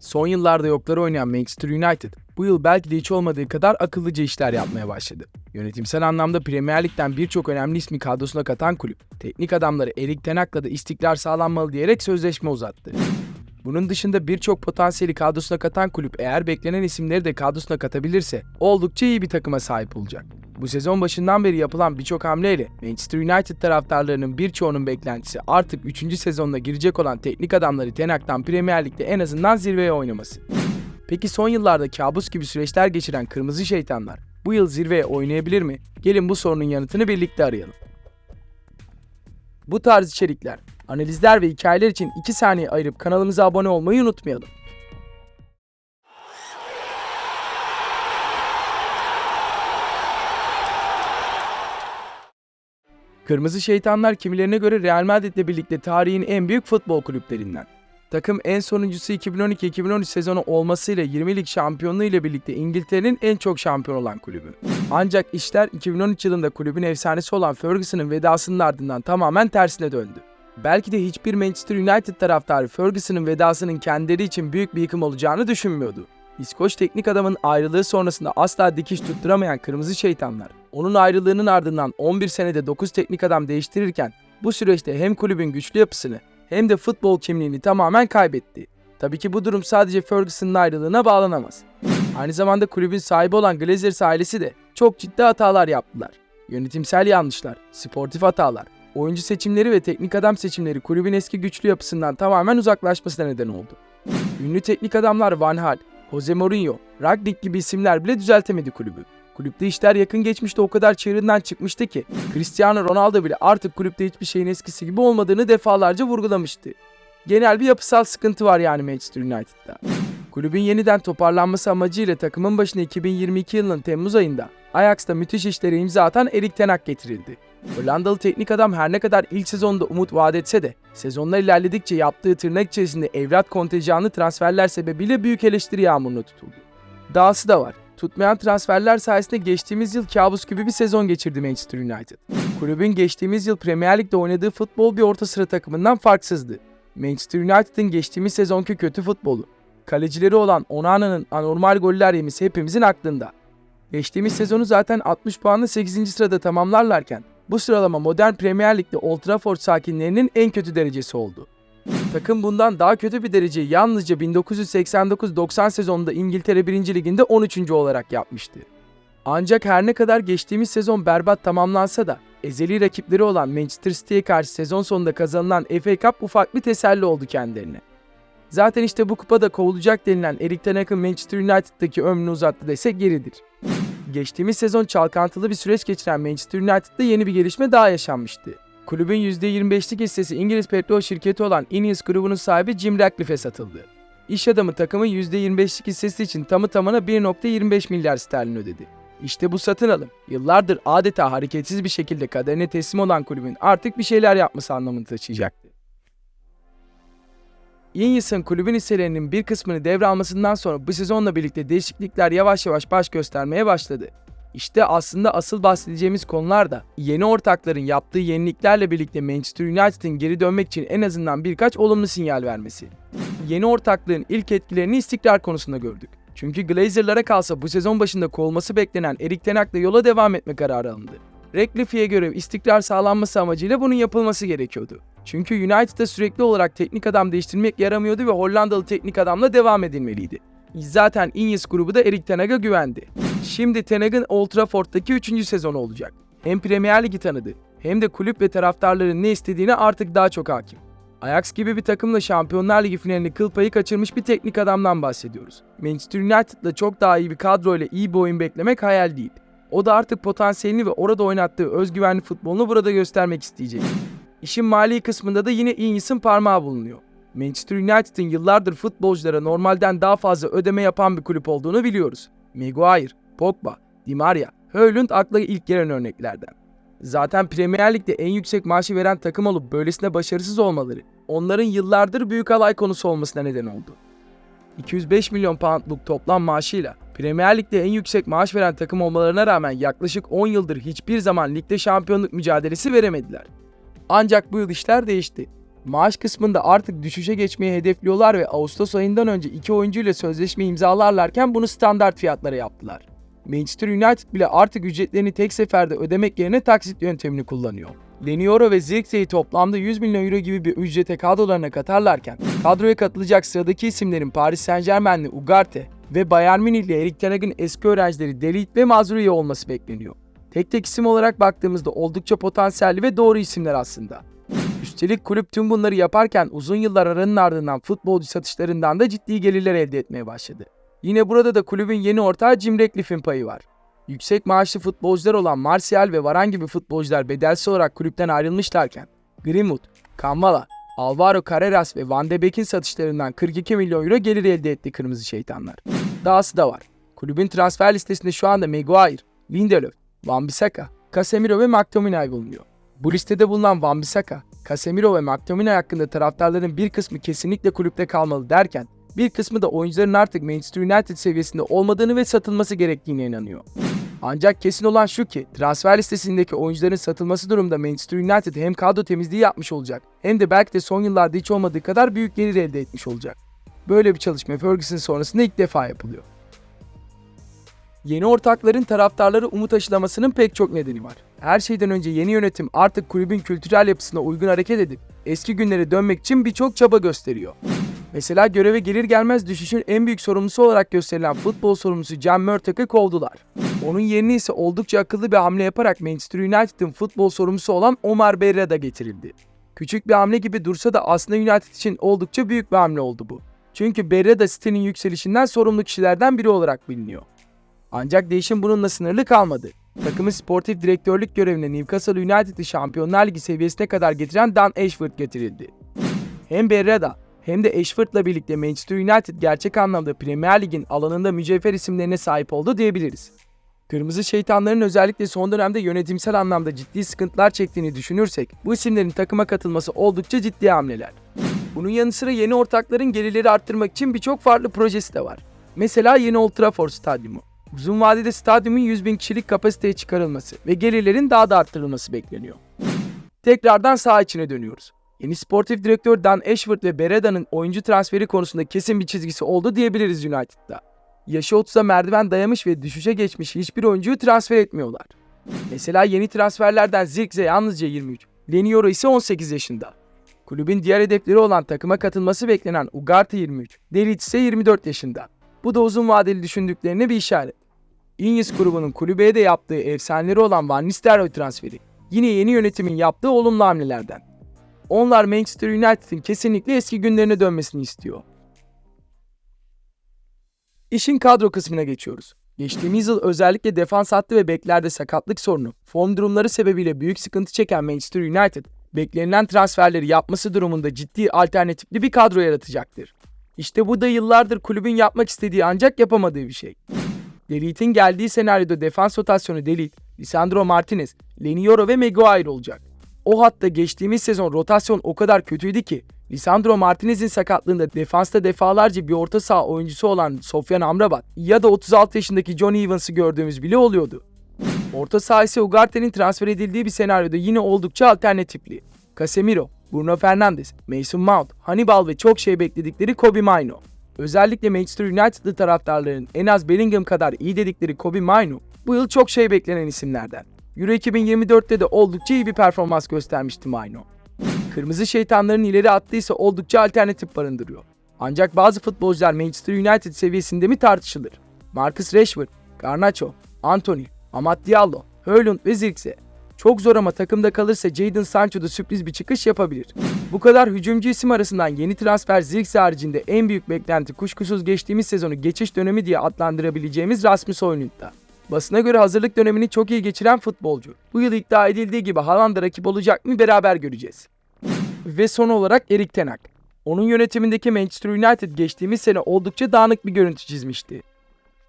Son yıllarda yokları oynayan Manchester United bu yıl belki de hiç olmadığı kadar akıllıca işler yapmaya başladı. Yönetimsel anlamda Premier Lig'den birçok önemli ismi kadrosuna katan kulüp, teknik adamları Erik Ten Hag'la da istikrar sağlanmalı diyerek sözleşme uzattı. Bunun dışında birçok potansiyeli kadrosuna katan kulüp eğer beklenen isimleri de kadrosuna katabilirse oldukça iyi bir takıma sahip olacak. Bu sezon başından beri yapılan birçok hamleyle Manchester United taraftarlarının birçoğunun beklentisi artık 3. sezonuna girecek olan teknik adamları Ten Hag'dan Premier Lig'de en azından zirveye oynaması. Peki son yıllarda kabus gibi süreçler geçiren Kırmızı Şeytanlar bu yıl zirveye oynayabilir mi? Gelin bu sorunun yanıtını birlikte arayalım. Bu tarz içerikler, analizler ve hikayeler için 2 saniye ayırıp kanalımıza abone olmayı unutmayalım. Kırmızı Şeytanlar kimilerine göre Real Madrid'le birlikte tarihin en büyük futbol kulüplerinden. Takım en sonuncusu 2012-2013 sezonu olmasıyla 20 lig şampiyonluğu ile birlikte İngiltere'nin en çok şampiyon olan kulübü. Ancak işler 2013 yılında kulübün efsanesi olan Ferguson'ın vedasının ardından tamamen tersine döndü. Belki de hiçbir Manchester United taraftarı Ferguson'ın vedasının kendileri için büyük bir yıkım olacağını düşünmüyordu. İskoç teknik adamın ayrılığı sonrasında asla dikiş tutturamayan Kırmızı Şeytanlar, onun ayrılığının ardından 11 senede 9 teknik adam değiştirirken bu süreçte hem kulübün güçlü yapısını hem de futbol kimliğini tamamen kaybetti. Tabii ki bu durum sadece Ferguson'ın ayrılığına bağlanamaz. Aynı zamanda kulübün sahibi olan Glazers ailesi de çok ciddi hatalar yaptılar. Yönetimsel yanlışlar, sportif hatalar, oyuncu seçimleri ve teknik adam seçimleri kulübün eski güçlü yapısından tamamen uzaklaşmasına neden oldu. Ünlü teknik adamlar Van Hal, Jose Mourinho, Ragnick gibi isimler bile düzeltemedi kulübü. Kulüpte işler yakın geçmişte o kadar çığırından çıkmıştı ki Cristiano Ronaldo bile artık kulüpte hiçbir şeyin eskisi gibi olmadığını defalarca vurgulamıştı. Genel bir yapısal sıkıntı var yani Manchester United'da. Kulübün yeniden toparlanması amacıyla takımın başına 2022 yılının Temmuz ayında Ajax'ta müthiş işlere imza atan Erik Ten Hag getirildi. Hollandalı teknik adam her ne kadar ilk sezonda umut vaat etse de sezonlar ilerledikçe yaptığı tırnak içerisinde evlat kontenjanlı transferler sebebiyle büyük eleştiri yağmuruna tutuldu. Dahası da var. Tutmayan transferler sayesinde geçtiğimiz yıl kabus gibi bir sezon geçirdi Manchester United. Kulübün geçtiğimiz yıl Premier Lig'de oynadığı futbol bir orta sıra takımından farksızdı. Manchester United'ın geçtiğimiz sezonki kötü futbolu, kalecileri olan Onana'nın anormal goller yemesi hepimizin aklında. Geçtiğimiz sezonu zaten 60 puanla 8. sırada tamamlarlarken bu sıralama modern Premier Lig'de Old Trafford sakinlerinin en kötü derecesi oldu. Takım bundan daha kötü bir dereceyi yalnızca 1989-90 sezonunda İngiltere 1. Liginde 13. olarak yapmıştı. Ancak her ne kadar geçtiğimiz sezon berbat tamamlansa da ezeli rakipleri olan Manchester City'ye karşı sezon sonunda kazanılan FA Cup ufak bir teselli oldu kendilerine. Zaten işte bu kupada kovulacak denilen Erik Ten Hag'ın Manchester United'daki ömrünü uzattı desek yeridir. Geçtiğimiz sezon çalkantılı bir süreç geçiren Manchester United'da yeni bir gelişme daha yaşanmıştı. Kulübün %25'lik hissesi İngiliz petrol şirketi olan Ineos grubunun sahibi Jim Ratcliffe'e satıldı. İş adamı takımın %25'lik hissesi için tamı tamına 1.25 milyar sterlin ödedi. İşte bu satın alım, yıllardır adeta hareketsiz bir şekilde kaderine teslim olan kulübün artık bir şeyler yapması anlamını taşıyacaktı. Ineos'ın kulübün hisselerinin bir kısmını devralmasından sonra bu sezonla birlikte değişiklikler yavaş yavaş baş göstermeye başladı. İşte aslında asıl bahsedeceğimiz konular da yeni ortakların yaptığı yeniliklerle birlikte Manchester United'ın geri dönmek için en azından birkaç olumlu sinyal vermesi. Yeni ortaklığın ilk etkilerini istikrar konusunda gördük. Çünkü Glazer'lara kalsa bu sezon başında kovulması beklenen Erik Ten Hag'la yola devam etme kararı alındı. Radcliffe'ye göre istikrar sağlanması amacıyla bunun yapılması gerekiyordu. Çünkü United'da sürekli olarak teknik adam değiştirmek yaramıyordu ve Hollandalı teknik adamla devam edilmeliydi. Zaten Ineos grubu da Erik Ten Hag'a güvendi. Şimdi Ten Hag'ın Old Trafford'daki 3. sezonu olacak. Hem Premier Ligi tanıdı hem de kulüp ve taraftarların ne istediğine artık daha çok hakim. Ajax gibi bir takımla Şampiyonlar Ligi finalini kıl payı kaçırmış bir teknik adamdan bahsediyoruz. Manchester United'la çok daha iyi bir kadroyla iyi bir oyun beklemek hayal değil. O da artık potansiyelini ve orada oynattığı özgüvenli futbolunu burada göstermek isteyecek. İşin mali kısmında da yine Ineos'ın parmağı bulunuyor. Manchester United'ın yıllardır futbolculara normalden daha fazla ödeme yapan bir kulüp olduğunu biliyoruz. Maguire, Pogba, Di Maria, Højlund akla ilk gelen örneklerden. Zaten Premier Lig'de en yüksek maaşı veren takım olup böylesine başarısız olmaları onların yıllardır büyük alay konusu olmasına neden oldu. 205 milyon poundluk toplam maaşıyla Premier Lig'de en yüksek maaş veren takım olmalarına rağmen yaklaşık 10 yıldır hiçbir zaman ligde şampiyonluk mücadelesi veremediler. Ancak bu yıl işler değişti. Maaş kısmında artık düşüşe geçmeyi hedefliyorlar ve Ağustos ayından önce iki oyuncuyla sözleşme imzalarlarken bunu standart fiyatlara yaptılar. Manchester United bile artık ücretlerini tek seferde ödemek yerine taksit yöntemini kullanıyor. Lenioro ve Zirkzey'i toplamda 100 milyon euro gibi bir ücrete kadrolarına katarlarken kadroya katılacak sıradaki isimlerin Paris Saint Germain'li Ugarte ve Bayern Münih'li Erik Ten Hag'ın eski öğrencileri Delit ve Mazrui olması bekleniyor. Tek tek isim olarak baktığımızda oldukça potansiyelli ve doğru isimler aslında. Üstelik kulüp tüm bunları yaparken uzun yıllar aranın ardından futbolcu satışlarından da ciddi gelirler elde etmeye başladı. Yine burada da kulübün yeni ortağı Jim Ratcliffe'in payı var. Yüksek maaşlı futbolcular olan Martial ve Varane gibi futbolcular bedelsiz olarak kulüpten ayrılmışlarken Greenwood, Kamvala, Alvaro Carreras ve Van de Beek'in satışlarından 42 milyon euro gelir elde etti Kırmızı Şeytanlar. Dahası da var. Kulübün transfer listesinde şu anda Maguire, Lindelöf, Van Bissaka, Casemiro ve McTominay bulunuyor. Bu listede bulunan Van Bissaka, Casemiro ve McTominay hakkında taraftarların bir kısmı kesinlikle kulüpte kalmalı derken bir kısmı da oyuncuların artık Manchester United seviyesinde olmadığını ve satılması gerektiğine inanıyor. Ancak kesin olan şu ki transfer listesindeki oyuncuların satılması durumunda Manchester United hem kadro temizliği yapmış olacak hem de belki de son yıllarda hiç olmadığı kadar büyük gelir elde etmiş olacak. Böyle bir çalışma Ferguson sonrasında ilk defa yapılıyor. Yeni ortakların taraftarları umut aşılamasının pek çok nedeni var. Her şeyden önce yeni yönetim artık kulübün kültürel yapısına uygun hareket edip eski günlere dönmek için birçok çaba gösteriyor. Mesela göreve gelir gelmez düşüşün en büyük sorumlusu olarak gösterilen futbol sorumlusu John Murtag'ı kovdular. Onun yerine ise oldukça akıllı bir hamle yaparak Manchester United'ın futbol sorumlusu olan Omar Berrada getirildi. Küçük bir hamle gibi dursa da aslında United için oldukça büyük bir hamle oldu bu. Çünkü Berrada sitenin yükselişinden sorumlu kişilerden biri olarak biliniyor. Ancak değişim bununla sınırlı kalmadı. Takımın sportif direktörlük görevine Newcastle United'ı Şampiyonlar Ligi seviyesine kadar getiren Dan Ashford getirildi. Hem Berrada hem de Ashford'la birlikte Manchester United gerçek anlamda Premier Lig'in alanında mücevher isimlerine sahip oldu diyebiliriz. Kırmızı şeytanların özellikle son dönemde yönetimsel anlamda ciddi sıkıntılar çektiğini düşünürsek bu isimlerin takıma katılması oldukça ciddi hamleler. Bunun yanı sıra yeni ortakların gelirleri arttırmak için birçok farklı projesi de var. Mesela yeni Old Trafford Stadyumu. Uzun vadede stadyumun 100 bin kişilik kapasiteye çıkarılması ve gelirlerin daha da arttırılması bekleniyor. Tekrardan saha içine dönüyoruz. Yeni sportif direktör Dan Ashford ve Bereda'nın oyuncu transferi konusunda kesin bir çizgisi oldu diyebiliriz United'da. Yaşı 30'a merdiven dayamış ve düşüşe geçmiş hiçbir oyuncuyu transfer etmiyorlar. Mesela yeni transferlerden Zirkze yalnızca 23, Lenioro ise 18 yaşında. Kulübün diğer hedefleri olan takıma katılması beklenen Ugarte 23, Delic ise 24 yaşında. Bu da uzun vadeli düşündüklerine bir işaret. Ineos grubunun kulübeye de yaptığı efsaneleri olan Van Nistelrooy transferi yine yeni yönetimin yaptığı olumlu hamlelerden. Onlar Manchester United'in kesinlikle eski günlerine dönmesini istiyor. İşin kadro kısmına geçiyoruz. Geçtiğimiz yıl özellikle defans hattı ve beklerde sakatlık sorunu, form durumları sebebiyle büyük sıkıntı çeken Manchester United, beklenilen transferleri yapması durumunda ciddi alternatifli bir kadro yaratacaktır. İşte bu da yıllardır kulübün yapmak istediği ancak yapamadığı bir şey. Delit'in geldiği senaryoda defans rotasyonu Delit, Lisandro Martinez, Lenioro ve Maguire olacak. O hatta geçtiğimiz sezon rotasyon o kadar kötüydü ki Lisandro Martinez'in sakatlığında defansta defalarca bir orta saha oyuncusu olan Sofyan Amrabat ya da 36 yaşındaki John Evans'ı gördüğümüz bile oluyordu. Orta saha ise Ugarte'nin transfer edildiği bir senaryoda yine oldukça alternatifli. Casemiro, Bruno Fernandes, Mason Mount, Hannibal ve çok şey bekledikleri Kobe Maino. Özellikle Manchester United'lı taraftarların en az Bellingham kadar iyi dedikleri Kobe Maino bu yıl çok şey beklenen isimlerden. Euro 2024'te de oldukça iyi bir performans göstermişti Maino. Kırmızı şeytanların ileri attığı ise oldukça alternatif barındırıyor. Ancak bazı futbolcular Manchester United seviyesinde mi tartışılır. Marcus Rashford, Garnacho, Anthony, Amad Diallo, Højlund ve Zirkse. Çok zor ama takımda kalırsa Jadon Sancho da sürpriz bir çıkış yapabilir. Bu kadar hücumcu isim arasından yeni transfer Zirkse haricinde en büyük beklenti kuşkusuz geçtiğimiz sezonu geçiş dönemi diye adlandırabileceğimiz Rasmus Højlund'da. Basına göre hazırlık dönemini çok iyi geçiren futbolcu. Bu yıl iddia edildiği gibi Haaland'a rakip olacak mı beraber göreceğiz. Ve son olarak Erik Ten Hag. Onun yönetimindeki Manchester United geçtiğimiz sene oldukça dağınık bir görüntü çizmişti.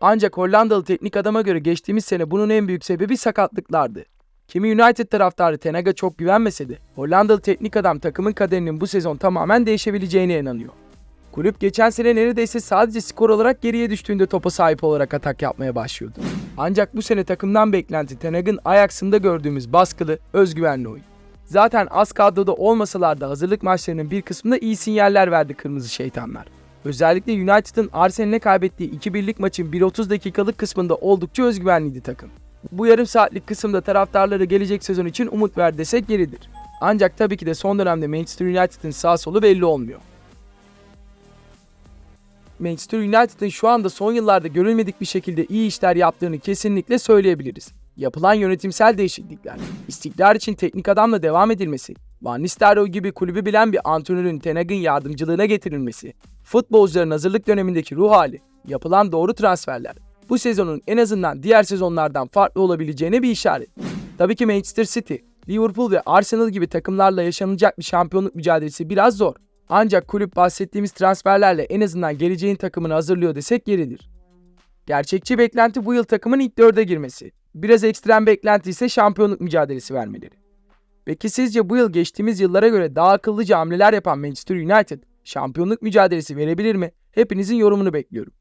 Ancak Hollandalı teknik adama göre geçtiğimiz sene bunun en büyük sebebi sakatlıklardı. Kimi United taraftarı Ten Hag'a çok güvenmese de Hollandalı teknik adam takımın kaderinin bu sezon tamamen değişebileceğine inanıyor. Kulüp geçen sene neredeyse sadece skor olarak geriye düştüğünde topa sahip olarak atak yapmaya başlıyordu. Ancak bu sene takımdan beklenti Ten Hag'ın Ajax'ında gördüğümüz baskılı, özgüvenli oyun. Zaten az kadroda olmasalar da hazırlık maçlarının bir kısmında iyi sinyaller verdi Kırmızı Şeytanlar. Özellikle United'ın Arsenal'e kaybettiği 2-1'lik maçın 1.30 dakikalık kısmında oldukça özgüvenliydi takım. Bu yarım saatlik kısımda taraftarları gelecek sezon için umut ver desek yeridir. Ancak tabii ki de son dönemde Manchester United'ın sağ solu belli olmuyor. Manchester United'ın şu anda son yıllarda görülmedik bir şekilde iyi işler yaptığını kesinlikle söyleyebiliriz. Yapılan yönetimsel değişiklikler, istikrar için teknik adamla devam edilmesi, Van Nistelrooy gibi kulübü bilen bir antrenörün Ten Hag'ın yardımcılığına getirilmesi, futbolcuların hazırlık dönemindeki ruh hali, yapılan doğru transferler, bu sezonun en azından diğer sezonlardan farklı olabileceğine bir işaret. Tabii ki Manchester City, Liverpool ve Arsenal gibi takımlarla yaşanacak bir şampiyonluk mücadelesi biraz zor. Ancak kulüp bahsettiğimiz transferlerle en azından geleceğin takımını hazırlıyor desek yeridir. Gerçekçi beklenti bu yıl takımın ilk dörde girmesi. Biraz ekstrem beklenti ise şampiyonluk mücadelesi vermeleri. Peki sizce bu yıl geçtiğimiz yıllara göre daha akıllıca hamleler yapan Manchester United şampiyonluk mücadelesi verebilir mi? Hepinizin yorumunu bekliyorum.